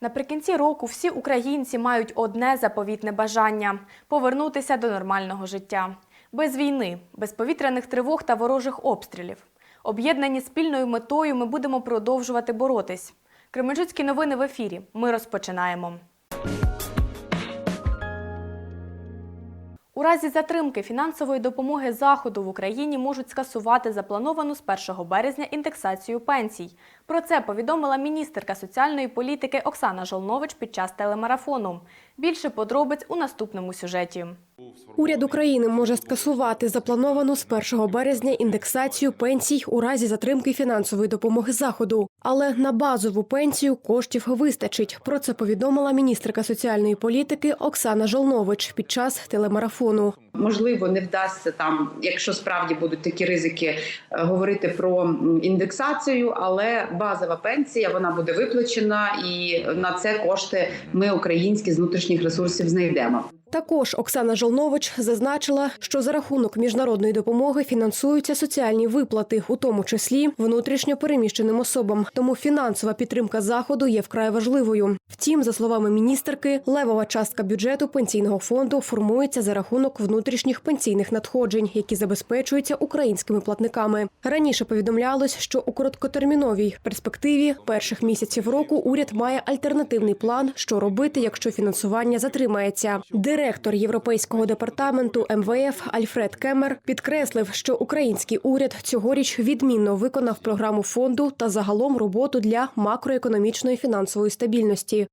Наприкінці року всі українці мають одне заповітне бажання повернутися до нормального життя. Без війни, без повітряних тривог та ворожих обстрілів. Об'єднані спільною метою ми будемо продовжувати боротись. Кременчуцькі новини в ефірі. Ми розпочинаємо. У разі затримки фінансової допомоги Заходу в Україні можуть скасувати заплановану з 1 березня індексацію пенсій. Про це повідомила міністерка соціальної політики Оксана Жолнович під час телемарафону. Більше подробиць у наступному сюжеті. Уряд України може скасувати заплановану з 1 березня індексацію пенсій у разі затримки фінансової допомоги заходу, але на базову пенсію коштів вистачить. Про це повідомила міністерка соціальної політики Оксана Жолнович під час телемарафону. Можливо, не вдасться там, якщо справді будуть такі ризики, е, говорити про індексацію, але базова пенсія вона буде виплачена, і на це кошти ми українські з внутрішніх ресурсів знайдемо. Також Оксана Жолнович зазначила, що за рахунок міжнародної допомоги фінансуються соціальні виплати, у тому числі внутрішньо переміщеним особам. Тому фінансова підтримка заходу є вкрай важливою. Втім, за словами міністерки, левова частка бюджету пенсійного фонду формується за рахунок внутрішніх пенсійних надходжень, які забезпечуються українськими платниками. Раніше повідомлялось, що у короткотерміновій перспективі перших місяців року уряд має альтернативний план, що робити, якщо фінансування затримається. Директор європейського департаменту МВФ Альфред Кемер підкреслив, що український уряд цьогоріч відмінно виконав програму фонду та загалом роботу для макроекономічної фінансової стабільності.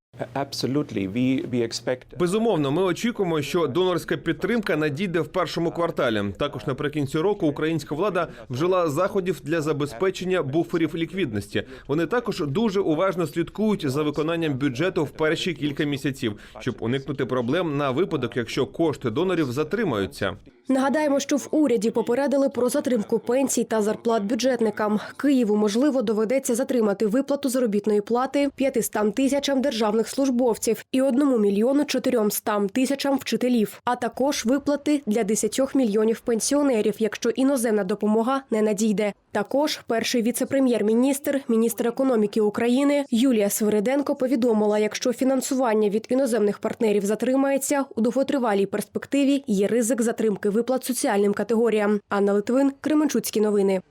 Безумовно, ми очікуємо, що донорська підтримка надійде в першому кварталі. Також наприкінці року українська влада вжила заходів для забезпечення буферів ліквідності. Вони також дуже уважно слідкують за виконанням бюджету в перші кілька місяців, щоб уникнути проблем на випадок, якщо кошти донорів затримаються. Нагадаємо, що в уряді попередили про затримку пенсій та зарплат бюджетникам. Києву можливо доведеться затримати виплату заробітної плати 500 тисячам державних службовців і 1 мільйону 400 тисячам вчителів, а також виплати для 10 мільйонів пенсіонерів, якщо іноземна допомога не надійде. Також перший віце-прем'єр-міністр, міністр економіки України Юлія Свириденко повідомила, якщо фінансування від іноземних партнерів затримається, у довготривалій перспективі є ризик затримки виплат соціальним категоріям. Анна Литвин, Кременчуцькі новини.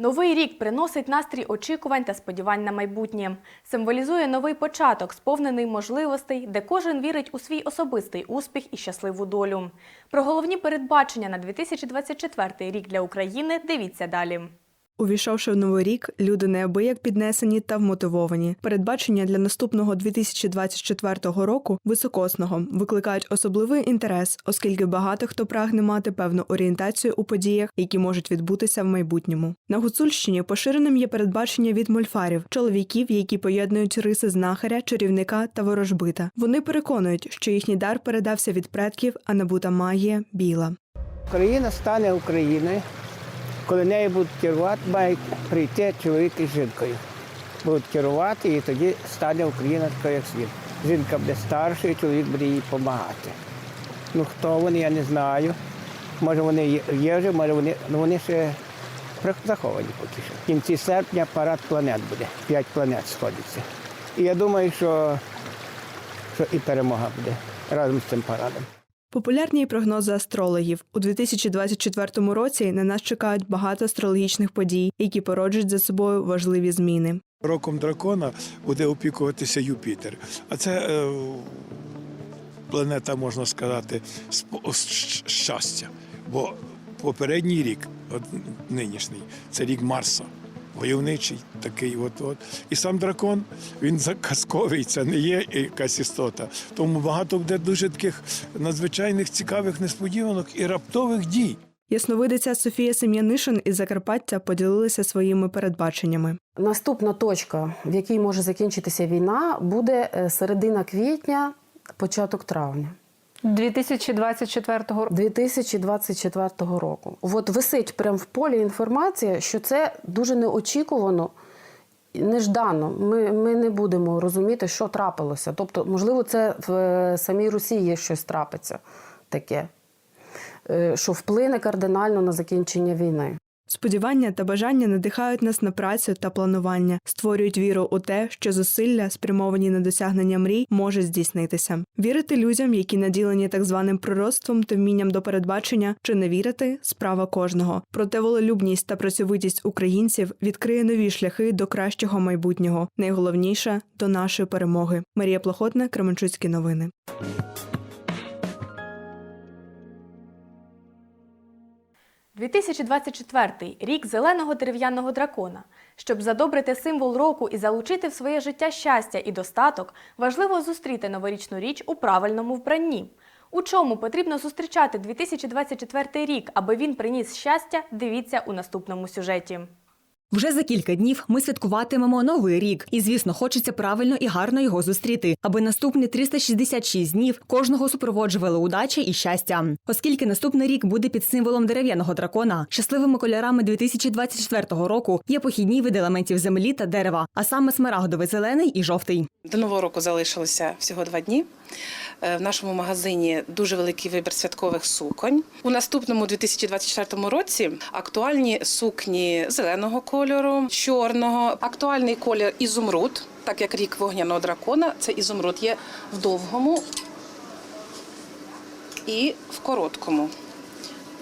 Новий рік приносить настрій очікувань та сподівань на майбутнє. Символізує новий початок, сповнений можливостей, де кожен вірить у свій особистий успіх і щасливу долю. Про головні передбачення на 2024 рік для України дивіться далі. Увійшовши в новий рік, люди неабияк піднесені та вмотивовані. Передбачення для наступного 2024 року високосного викликають особливий інтерес, оскільки багато хто прагне мати певну орієнтацію у подіях, які можуть відбутися в майбутньому. На Гуцульщині поширеним є передбачення від мольфарів, чоловіків, які поєднують риси знахаря, чарівника та ворожбита. Вони переконують, що їхній дар передався від предків, а набута магія біла. Україна стане Україною, коли нею будуть керувати, мають прийти чоловік із жінкою. Будуть керувати, і тоді стане Україна така, як світ. Жінка буде старшою, чоловік буде їй допомагати. Ну хто вони, я не знаю. Може вони є- вже, може вони, ну вони ще заховані поки що. В кінці серпня парад планет буде. П'ять планет сходиться. І я думаю, що, що і перемога буде разом з цим парадом. Популярні прогнози астрологів у 2024 році на нас чекають багато астрологічних подій, які породжують за собою важливі зміни. Роком дракона буде опікуватися Юпітер. А це е, планета, можна сказати, щастя. Бо попередній рік, от нинішній, це рік Марса. Войовничий такий, от от. І сам дракон, він казковий, це не є якась істота. Тому багато буде дуже таких надзвичайних цікавих несподіванок і раптових дій. Ясновидиця Софія Сем'янишин із Закарпаття поділилася своїми передбаченнями. Наступна точка, в якій може закінчитися війна, буде е, середина квітня, початок травня 2024 року. 2024 року. От висить прямо в полі інформація, що це дуже неочікувано. Неждано, ми, ми не будемо розуміти, що трапилося. Тобто, можливо, це в е, самій Росії щось трапиться таке, е, що вплине кардинально на закінчення війни. Сподівання та бажання надихають нас на працю та планування, створюють віру у те, що зусилля, спрямовані на досягнення мрій, може здійснитися. Вірити людям, які наділені так званим пророцтвом та вмінням до передбачення, чи не вірити справа кожного. Проте волелюбність та працьовитість українців відкриє нові шляхи до кращого майбутнього. Найголовніше до нашої перемоги. Марія Плохотна, Кременчуцькі новини. – 2024 – рік зеленого дерев'яного дракона. Щоб задобрити символ року і залучити в своє життя щастя і достаток, важливо зустріти новорічну річ у правильному вбранні. У чому потрібно зустрічати 2024 рік, аби він приніс щастя, дивіться у наступному сюжеті. Вже за кілька днів ми святкуватимемо новий рік, і звісно, хочеться правильно і гарно його зустріти, аби наступні 366 днів кожного супроводжували удача і щастя. Оскільки наступний рік буде під символом дерев'яного дракона, щасливими кольорами 2024 року є похідні види елементів землі та дерева, а саме смарагдовий зелений і жовтий. До нового року залишилося всього два дні. Е, В нашому магазині дуже великий вибір святкових суконь. У наступному 2024 році актуальні сукні зеленого кольору, чорного, актуальний колір ізумруд, так як рік вогняного дракона. Це ізумруд є в довгому і в короткому.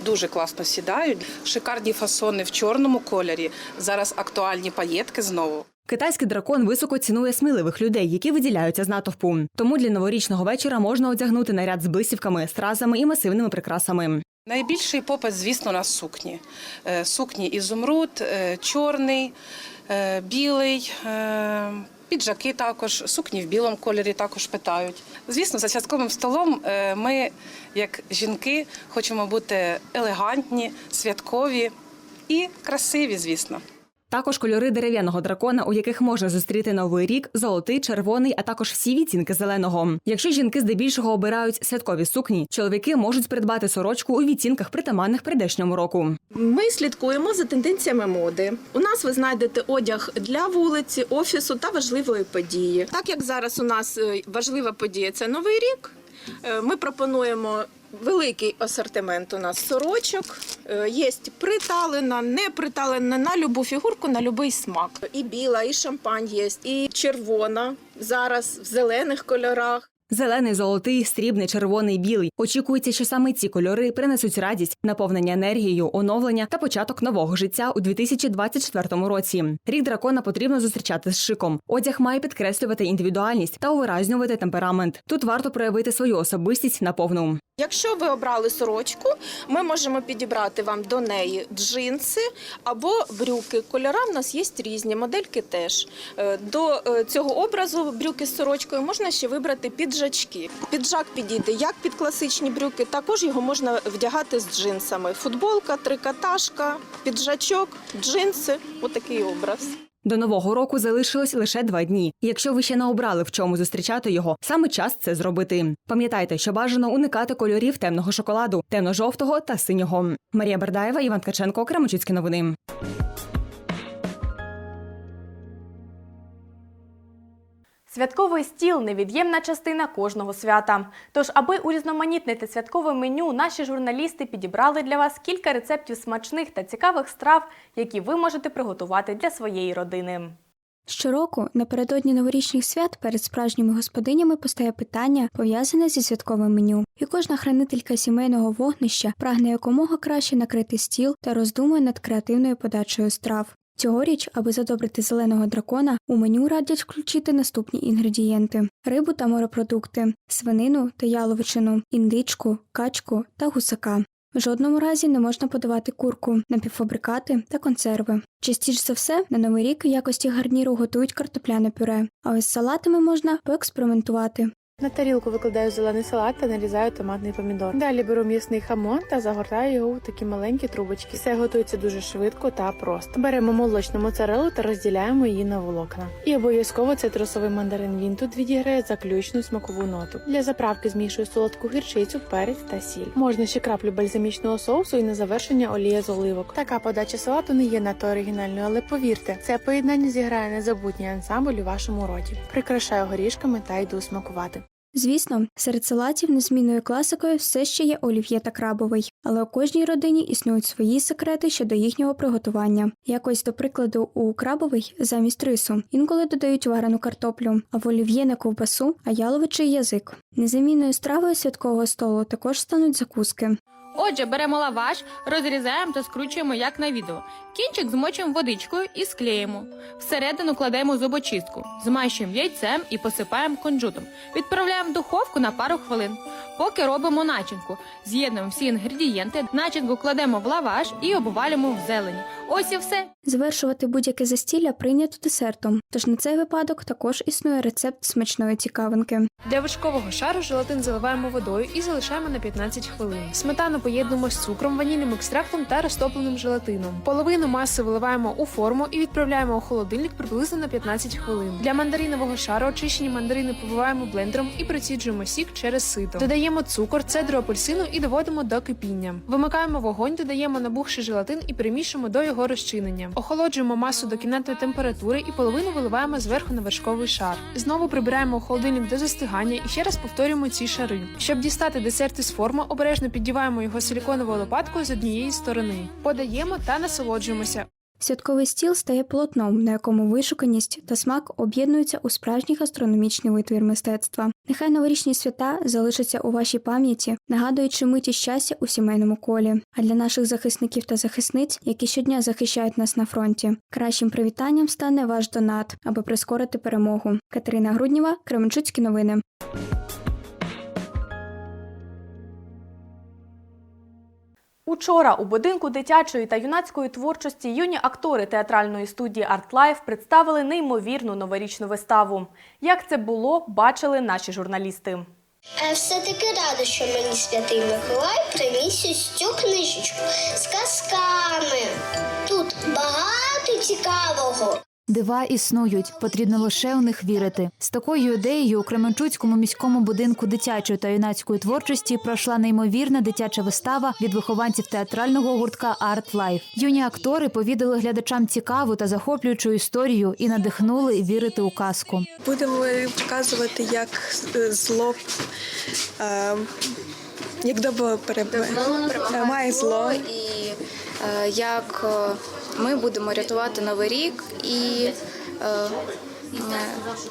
Дуже класно сідають. Шикарні фасони в чорному кольорі. Зараз актуальні паєтки знову. Китайський дракон високо цінує сміливих людей, які виділяються з натовпу. Тому для новорічного вечора можна одягнути наряд з блискавками, стразами і масивними прикрасами. Найбільший попит, звісно, на сукні. Е, Сукні ізумруд, е, чорний, е, білий. Піджаки також, сукні в білому кольорі також питають. Звісно, за святковим столом ми, як жінки, хочемо бути елегантні, святкові і красиві, звісно. Також кольори дерев'яного дракона, у яких можна зустріти новий рік, золотий, червоний, а також всі відтінки зеленого. Якщо жінки здебільшого обирають святкові сукні, чоловіки можуть придбати сорочку у відтінках притаманних прийдешньому року. Ми слідкуємо за тенденціями моди. У нас ви знайдете одяг для вулиці, офісу та важливої події. Так як зараз у нас е, важлива подія це новий рік. е, Ми пропонуємо великий асортимент у нас сорочок. Е, Є приталена, не приталена на любу фігурку, на будь-який смак. І біла, і шампань є, і червона. Зараз в зелених кольорах. Зелений, золотий, срібний, червоний, білий. Очікується, що саме ці кольори принесуть радість, наповнення енергією, оновлення та початок нового життя у 2024 році. Рік дракона потрібно зустрічати з шиком. Одяг має підкреслювати індивідуальність та увиразнювати темперамент. Тут варто проявити свою особистість наповну. Якщо ви обрали сорочку, ми можемо підібрати вам до неї джинси або брюки. Кольора в нас є різні, модельки теж. Е, До е, цього образу брюки з сорочкою можна ще вибрати піджачки. Піджак підійде як під класичні брюки, також його можна вдягати з джинсами. Футболка, трикотажка, піджачок, джинси отакий образ. До нового року залишилось лише два дні. Якщо ви ще не обрали в чому зустрічати його, саме час це зробити. Пам'ятайте, що бажано уникати кольорів темного шоколаду, темно-жовтого та синього. Марія Бердаєва, Іван Ткаченко, Кремочуцькі новини. Святковий стіл невід'ємна частина кожного свята. Тож, аби урізноманітнити святкове меню, наші журналісти підібрали для вас кілька рецептів смачних та цікавих страв, які ви можете приготувати для своєї родини. Щороку напередодні новорічних свят перед справжніми господинями постає питання, пов'язане зі святковим меню, і кожна хранителька сімейного вогнища прагне якомога краще накрити стіл та роздумує над креативною подачею страв. Цьогоріч, аби задобрити зеленого дракона, у меню радять включити наступні інгредієнти: рибу та морепродукти, свинину та яловичину, індичку, качку та гусака. В жодному разі не можна подавати курку, напівфабрикати та консерви. Частіше за все на новий рік в якості гарніру готують картопляне пюре, а ось з салатами можна поекспериментувати. На тарілку викладаю зелений салат та нарізаю томатний помідор. Далі беру м'ясний хамон та загортаю його у такі маленькі трубочки. Все готується дуже швидко та просто. Беремо молочну моцарелу та розділяємо її на волокна. І обов'язково цитрусовий мандарин. Він тут відіграє заключну смакову ноту. Для заправки змішую солодку гірчицю, перець та сіль. Можна ще краплю бальзамічного соусу і на завершення олія з оливок. Така подача салату не є надто оригінальною, але повірте, це поєднання зіграє незабутній ансамбль у вашому роті. Прикрашаю горішками та йду смакувати. Звісно, серед салатів незмінною класикою все ще є олів'є та крабовий, але у кожній родині існують свої секрети щодо їхнього приготування. Якось, до прикладу, у крабовий замість рису інколи додають варену картоплю, а в олів'є на ковбасу, а яловичий язик. Незамінною стравою святкового столу також стануть закуски. Отже, беремо лаваш, розрізаємо та скручуємо як на відео. Кінчик змочимо водичкою і склеїмо. Всередину кладемо зубочистку, змащуємо яйцем і посипаємо кунжутом. Відправляємо в духовку на пару хвилин. Поки робимо начинку. З'єднуємо всі інгредієнти, начинку кладемо в лаваш і обвалюємо в зелені. Ось і все. Завершувати будь-яке застілля прийнято десертом, тож на цей випадок також існує рецепт смачної цікавинки. Для вершкового шару желатин заливаємо водою і залишаємо на 15 хвилин. Сметану поєднуємо з цукром, ванільним екстрактом та розтопленим желатином. Половину маси виливаємо у форму і відправляємо у холодильник приблизно на 15 хвилин. Для мандаринового шару очищені мандарини побиваємо блендером і проціджуємо сік через сито. Додаємо цукор, цедру апельсину і доводимо до кипіння. Вимикаємо вогонь, додаємо набухший желатин і перемішуємо до його розчинення. Охолоджуємо масу до кімнатної температури і половину виливаємо зверху на вершковий шар. Знову прибираємо у холодильник до застигання і ще раз повторюємо ці шари. Щоб дістати десерт із форми, обережно піддіваємо його силіконовою лопаткою з однієї сторони. Подаємо та насолоджуємося. Святковий стіл стає полотном, на якому вишуканість та смак об'єднуються у справжній гастрономічний витвір мистецтва. Нехай новорічні свята залишаться у вашій пам'яті, нагадуючи миті щастя у сімейному колі. А для наших захисників та захисниць, які щодня захищають нас на фронті, кращим привітанням стане ваш донат, аби прискорити перемогу. Катерина Грудніва, Кременчуцькі новини. Учора у будинку дитячої та юнацької творчості юні актори театральної студії «Артлайф» представили неймовірну новорічну виставу. Як це було, бачили наші журналісти. Я все-таки рада, що мені святий Миколай приніс ось цю книжечку з казками. Тут багато цікавого. Дива існують, потрібно лише у них вірити. З такою ідеєю у Кременчуцькому міському будинку дитячої та юнацької творчості пройшла неймовірна дитяча вистава від вихованців театрального гуртка Арт Лайф. Юні актори повідали глядачам цікаву та захоплюючу історію і надихнули вірити у казку. Будемо показувати, як е, зло, е, як добро перемагає зло. і е, як е, ми будемо рятувати новий рік і е,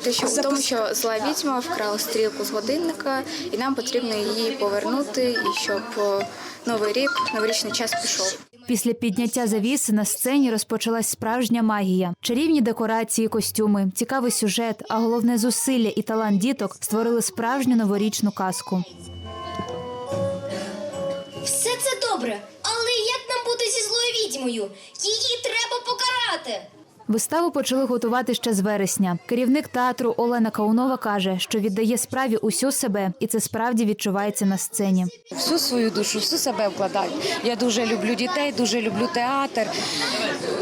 те, що в тому, що зла відьма вкрала стрілку з годинника, і нам потрібно її повернути, і щоб е, новий рік, новорічний час пішов. Після підняття завіси на сцені розпочалась справжня магія. Чарівні декорації, костюми, цікавий сюжет, а головне зусилля і талант діток створили справжню новорічну казку. Злою? Її треба покарати. Виставу почали готувати ще з вересня. Керівник театру Олена Каунова каже, що віддає справі усю себе, і це справді відчувається на сцені. всю свою душу, всю себе вкладаю. Я дуже люблю дітей, дуже люблю театр.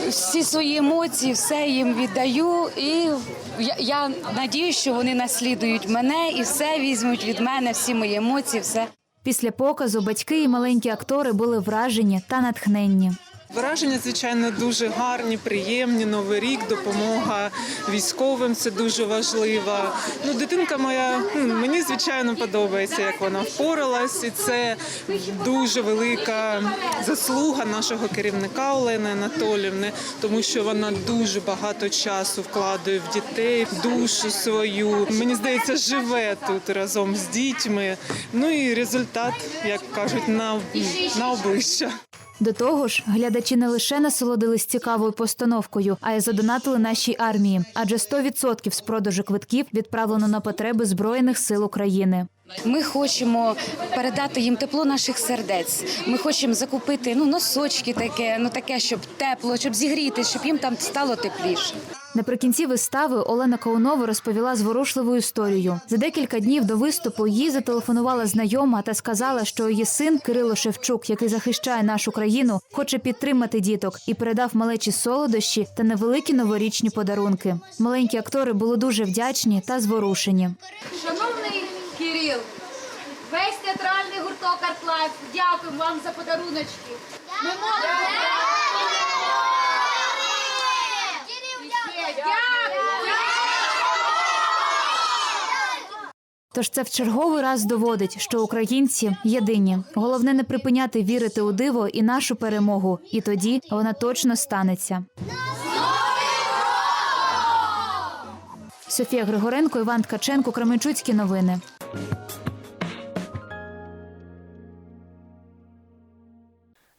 Всі свої емоції, все їм віддаю. І я, я надію, що вони наслідують мене і все візьмуть від мене, всі мої емоції, все. Після показу батьки і маленькі актори були вражені та натхненні. Враження, звичайно, дуже гарні, приємні. Новий рік, допомога військовим це дуже важливо. Ну, дитинка моя ну, мені звичайно подобається, як вона впоралась, і це дуже велика заслуга нашого керівника Олени Анатолівни, тому що вона дуже багато часу вкладає в дітей, в душу свою. Мені здається, живе тут разом з дітьми. Ну і результат, як кажуть, на, на обличчя. До того ж, глядачі не лише насолодились цікавою постановкою, а й задонатили нашій армії, адже 100% з продажу квитків відправлено на потреби збройних сил України. Ми хочемо передати їм тепло наших сердець. Ми хочемо закупити ну носочки, таке, ну таке, щоб тепло, щоб зігріти, щоб їм там стало тепліше. Наприкінці вистави Олена Каунова розповіла зворушливу історію. За декілька днів до виступу їй зателефонувала знайома та сказала, що її син Кирило Шевчук, який захищає нашу країну, хоче підтримати діток і передав малечі солодощі та невеликі новорічні подарунки. Маленькі актори були дуже вдячні та зворушені. Шановний Кирил, весь театральний гурток «Артлайф», дякуємо вам за подаруночки. Ми можемо... Тож це в черговий раз доводить, що українці єдині. Головне не припиняти вірити у диво і нашу перемогу, і тоді вона точно станеться. Софія Григоренко, Іван Ткаченко, Кременчуцькі новини.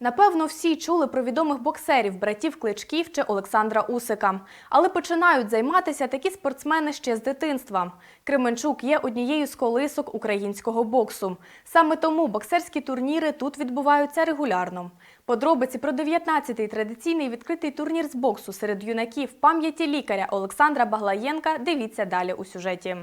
Напевно, всі чули про відомих боксерів, братів Кличків чи Олександра Усика. Але починають займатися такі спортсмени ще з дитинства. Кременчук є однією з колисок українського боксу. Саме тому боксерські турніри тут відбуваються регулярно. Подробиці про 19-й традиційний відкритий турнір з боксу серед юнаків пам'яті лікаря Олександра Баглаєнка дивіться далі у сюжеті.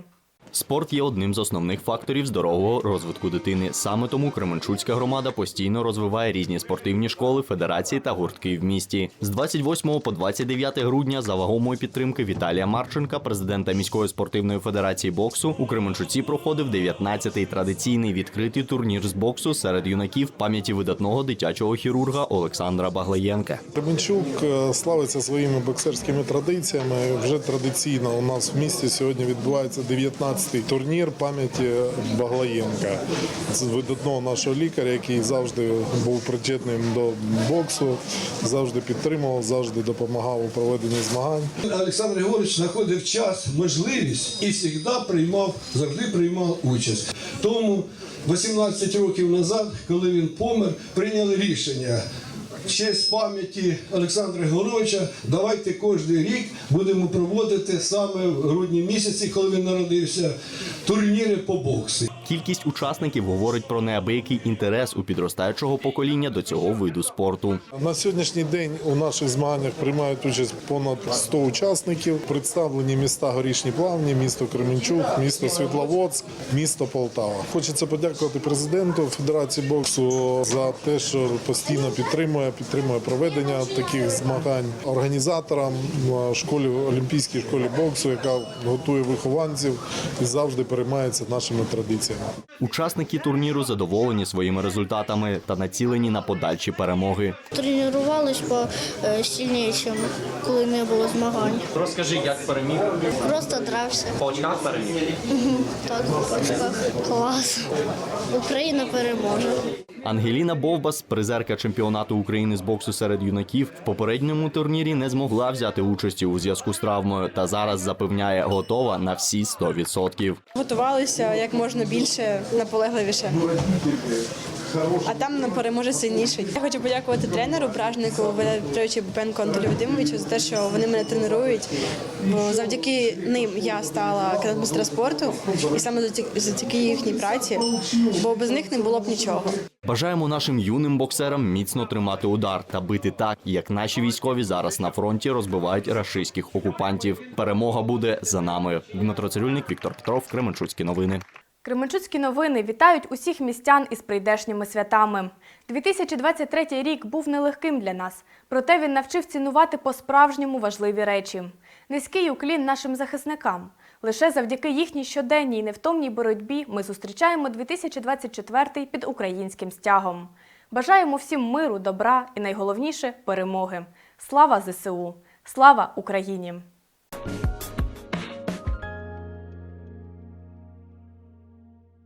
Спорт є одним з основних факторів здорового розвитку дитини. Саме тому Кременчуцька громада постійно розвиває різні спортивні школи, федерації та гуртки в місті. З 28 по 29 грудня за вагомої підтримки Віталія Марченка, президента міської спортивної федерації боксу, у Кременчуці проходив 19-й традиційний відкритий турнір з боксу серед юнаків пам'яті видатного дитячого хірурга Олександра Баглаєнка. Кременчук е, славиться своїми боксерськими традиціями. Вже традиційно у нас в місті сьогодні відбувається 19-й турнір пам'яті Баглаєнка. Видатного нашого лікаря, який завжди був причетним до боксу, завжди підтримував, завжди допомагав у проведенні змагань. Олександр Григорович знаходив час, можливість і завжди приймав, завжди приймав участь. Тому 18 років назад, коли він помер, прийняли рішення. В честь пам'яті Олександра Григоровича давайте кожен рік будемо проводити саме в грудні місяці, коли він народився, турніри по боксу. Кількість учасників говорить про неабиякий інтерес у підростаючого покоління до цього виду спорту. На сьогоднішній день у наших змаганнях приймають участь понад 100 учасників. Представлені міста Горішні Плавні, місто Кременчук, місто Світловодськ, місто Полтава. Хочеться подякувати президенту Федерації боксу за те, що постійно підтримує, підтримує проведення таких змагань організаторам е, школі Олімпійській школі боксу, яка готує вихованців і завжди переймається нашими традиціями. Учасники турніру задоволені своїми результатами та націлені на подальші перемоги. Тренувались по сильнішим, коли не було змагань. Розкажи, як переміг Просто дрався. по очках переміг. Так, в очках. Клас. Україна переможе. Ангеліна Бовбас, призерка чемпіонату України з боксу серед юнаків, в попередньому турнірі не змогла взяти участі у зв'язку з травмою та зараз запевняє, готова на всі 100%. Готувалися як можна більше, наполегливіше. А там переможе сильніший. Я хочу подякувати тренеру, бражнику Петровичу Бупенко Анатолію Вадимовичу за те, що вони мене тренують. Бо завдяки ним я стала кандидатом спорту, і саме завдяки їхній праці, бо без них не було б нічого. Бажаємо нашим юним боксерам міцно тримати удар та бити так, як наші військові зараз на фронті розбивають рашистських окупантів. Перемога буде за нами. Дмитро Цирюльник, Віктор Петров, Кременчуцькі новини. Кременчуцькі новини вітають усіх містян із прийдешніми святами. 2023 рік був нелегким для нас, проте він навчив цінувати по-справжньому важливі речі. Низький уклін нашим захисникам. Лише завдяки їхній щоденній невтомній боротьбі ми зустрічаємо 2024 під українським стягом. Бажаємо всім миру, добра і найголовніше перемоги. Слава ЗСУ! Слава Україні!